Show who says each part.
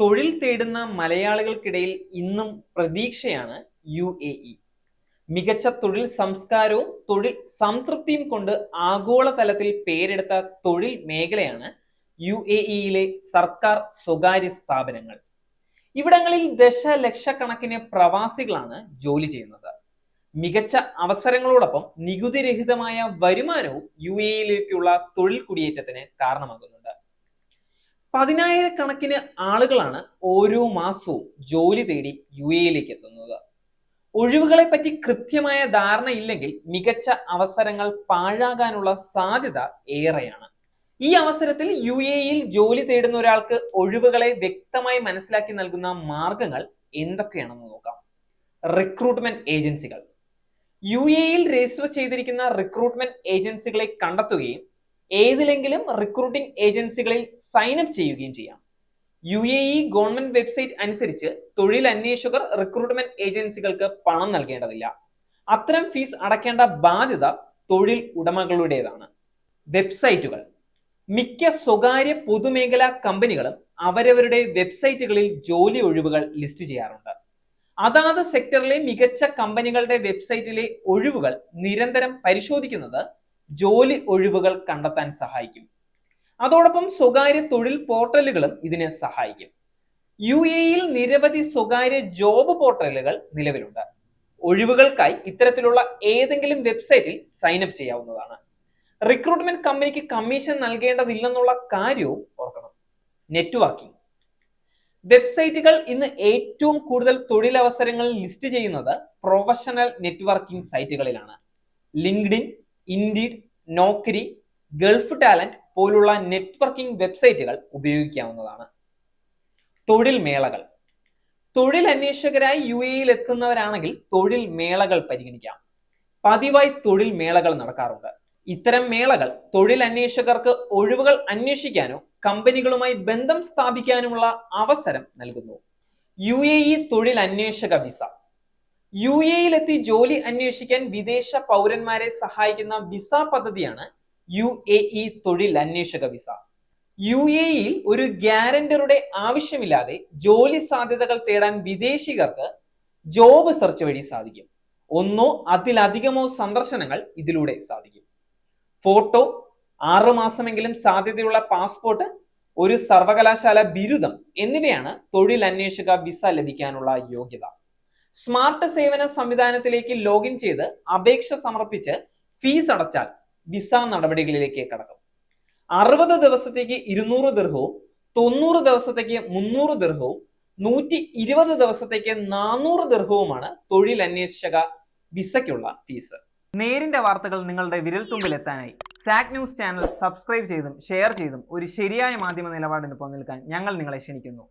Speaker 1: തൊഴിൽ തേടുന്ന മലയാളികൾക്കിടയിൽ ഇന്നും പ്രതീക്ഷയാണ് യു എ ഇ. മികച്ച തൊഴിൽ സംസ്കാരവും തൊഴിൽ സംതൃപ്തിയും കൊണ്ട് ആഗോളതലത്തിൽ പേരെടുത്ത തൊഴിൽ മേഖലയാണ് യു എ ഇയിലെ സർക്കാർ സ്വകാര്യ സ്ഥാപനങ്ങൾ. ഇവിടങ്ങളിൽ ദശലക്ഷക്കണക്കിന് പ്രവാസികളാണ് ജോലി ചെയ്യുന്നത്. മികച്ച അവസരങ്ങളോടൊപ്പം നികുതിരഹിതമായ വരുമാനവും യു എയിലേക്കുള്ള തൊഴിൽ കുടിയേറ്റത്തിന് കാരണമാകുന്നുണ്ട്. പതിനായിരക്കണക്കിന് ആളുകളാണ് ഓരോ മാസവും ജോലി തേടി യു എയിലേക്ക് എത്തുന്നത്. ഒഴിവുകളെ പറ്റി കൃത്യമായ ധാരണ ഇല്ലെങ്കിൽ മികച്ച അവസരങ്ങൾ പാഴാകാനുള്ള സാധ്യത ഏറെയാണ്. ഈ അവസരത്തിൽ യു എയിൽ ജോലി തേടുന്ന ഒരാൾക്ക് ഒഴിവുകളെ വ്യക്തമായി മനസ്സിലാക്കി നൽകുന്ന മാർഗങ്ങൾ എന്തൊക്കെയാണെന്ന് നോക്കാം. റിക്രൂട്ട്മെന്റ് ഏജൻസികൾ. യു എയിൽ രജിസ്റ്റർ ചെയ്തിരിക്കുന്ന റിക്രൂട്ട്മെന്റ് ഏജൻസികളെ കണ്ടെത്തുകയും ഏതിലെങ്കിലും റിക്രൂട്ടിംഗ് ഏജൻസികളിൽ സൈൻ അപ്പ് ചെയ്യുകയും ചെയ്യാം. U A E government website അനുസരിച്ച് തൊഴിൽ അന്വേഷകർ റിക്രൂട്ട്മെന്റ് ഏജൻസികൾക്ക് പണം നൽകേണ്ടതില്ല. അത്തരം ഫീസ് അടയ്ക്കേണ്ട ബാധ്യത തൊഴിൽ ഉടമകളുടേതാണ്. വെബ്സൈറ്റുകൾ മിക്ക സ്വകാര്യ പൊതുമേഖലാ കമ്പനികളും അവരവരുടെ വെബ്സൈറ്റുകളിൽ ജോലി ഒഴിവുകൾ ലിസ്റ്റ് ചെയ്യാറുണ്ട്. അതാത് സെക്ടറിലെ മികച്ച കമ്പനികളുടെ വെബ്സൈറ്റിലെ ഒഴിവുകൾ നിരന്തരം പരിശോധിക്കുന്നത് ജോലി ഒഴിവുകൾ കണ്ടെത്താൻ സഹായിക്കും. അതോടൊപ്പം സ്വകാര്യ തൊഴിൽ പോർട്ടലുകളും ഇതിന് സഹായിക്കും. യു എയിൽ നിരവധി സ്വകാര്യ ജോബ് പോർട്ടലുകൾ നിലവിലുണ്ട്. ഒഴിവുകൾക്കായി ഇത്തരത്തിലുള്ള ഏതെങ്കിലും വെബ്സൈറ്റിൽ സൈൻ അപ്പ് ചെയ്യാവുന്നതാണ്. റിക്രൂട്ട്മെന്റ് കമ്പനിക്ക് കമ്മീഷൻ നൽകേണ്ടതില്ലെന്നുള്ള കാര്യവും ഓർക്കണം. നെറ്റ്വർക്കിംഗ് വെബ്സൈറ്റുകൾ ഇന്ന് ഏറ്റവും കൂടുതൽ തൊഴിലവസരങ്ങൾ ലിസ്റ്റ് ചെയ്യുന്നത് professional networking സൈറ്റുകളിലാണ് LinkedIn Indeed Naukri Gulf Talent പോലുള്ള നെറ്റ്വർക്കിംഗ് വെബ്സൈറ്റുകൾ ഉപയോഗിക്കാവുന്നതാണ്. തൊഴിൽ മേളകൾ. തൊഴിൽ അന്വേഷകരായി യു എയിൽ എത്തുന്നവരാണെങ്കിൽ തൊഴിൽ മേളകൾ പരിഗണിക്കാം. പതിവായി തൊഴിൽ മേളകൾ നടക്കാറുണ്ട്. ഇത്തരം മേളകൾ തൊഴിൽ അന്വേഷകർക്ക് ഒഴിവുകൾ അന്വേഷിക്കാനോ കമ്പനികളുമായി ബന്ധം സ്ഥാപിക്കാനുമുള്ള അവസരം നൽകുന്നു. യു എ ഇ തൊഴിൽ അന്വേഷക വിസ. യു എയിലെത്തി ജോലി അന്വേഷിക്കാൻ വിദേശ പൗരന്മാരെ സഹായിക്കുന്ന വിസ പദ്ധതിയാണ് യു എ ഇ തൊഴിൽ അന്വേഷക വിസ. യു എ ഇയിൽ ഒരു ഗ്യാരണ്ടറുടെ ആവശ്യമില്ലാതെ ജോലി സാധ്യതകൾ തേടാൻ വിദേശികർക്ക് ജോബ് സെർച്ച് വഴി സാധിക്കും. ഒന്നോ അതിലധികമോ സന്ദർശനങ്ങൾ ഇതിലൂടെ സാധിക്കും. ഫോട്ടോ ആറു മാസമെങ്കിലും സാധ്യതയുള്ള പാസ്പോർട്ട് ഒരു സർവകലാശാല ബിരുദം എന്നിവയാണ് തൊഴിൽ അന്വേഷക വിസ ലഭിക്കാനുള്ള യോഗ്യത. സ്മാർട്ട് സേവന സംവിധാനത്തിലേക്ക് ലോഗിൻ ചെയ്ത് അപേക്ഷ സമർപ്പിച്ച് ഫീസ് അടച്ചാൽ വിസ നടപടികളിലേക്ക് കടക്കും. അറുപത് ദിവസത്തേക്ക് ഇരുന്നൂറ് ദീർഘവും തൊണ്ണൂറ് ദിവസത്തേക്ക് മുന്നൂറ് ദീർഘവും നൂറ്റി ഇരുപത് ദിവസത്തേക്ക് നാനൂറ് ദീർഘവുമാണ് തൊഴിൽ അന്വേഷക വിസയ്ക്കുള്ള ഫീസ്. നേരിന്റെ വാർത്തകൾ നിങ്ങളുടെ വിരൽത്തുമ്പിൽ എത്താനായി സാക് ന്യൂസ് ചാനൽ സബ്സ്ക്രൈബ് ചെയ്തും ഷെയർ ചെയ്തും ഒരു ശരിയായ മാധ്യമ നിലപാടിന് പോകാൻ ഞങ്ങൾ നിങ്ങളെ ക്ഷണിക്കുന്നു.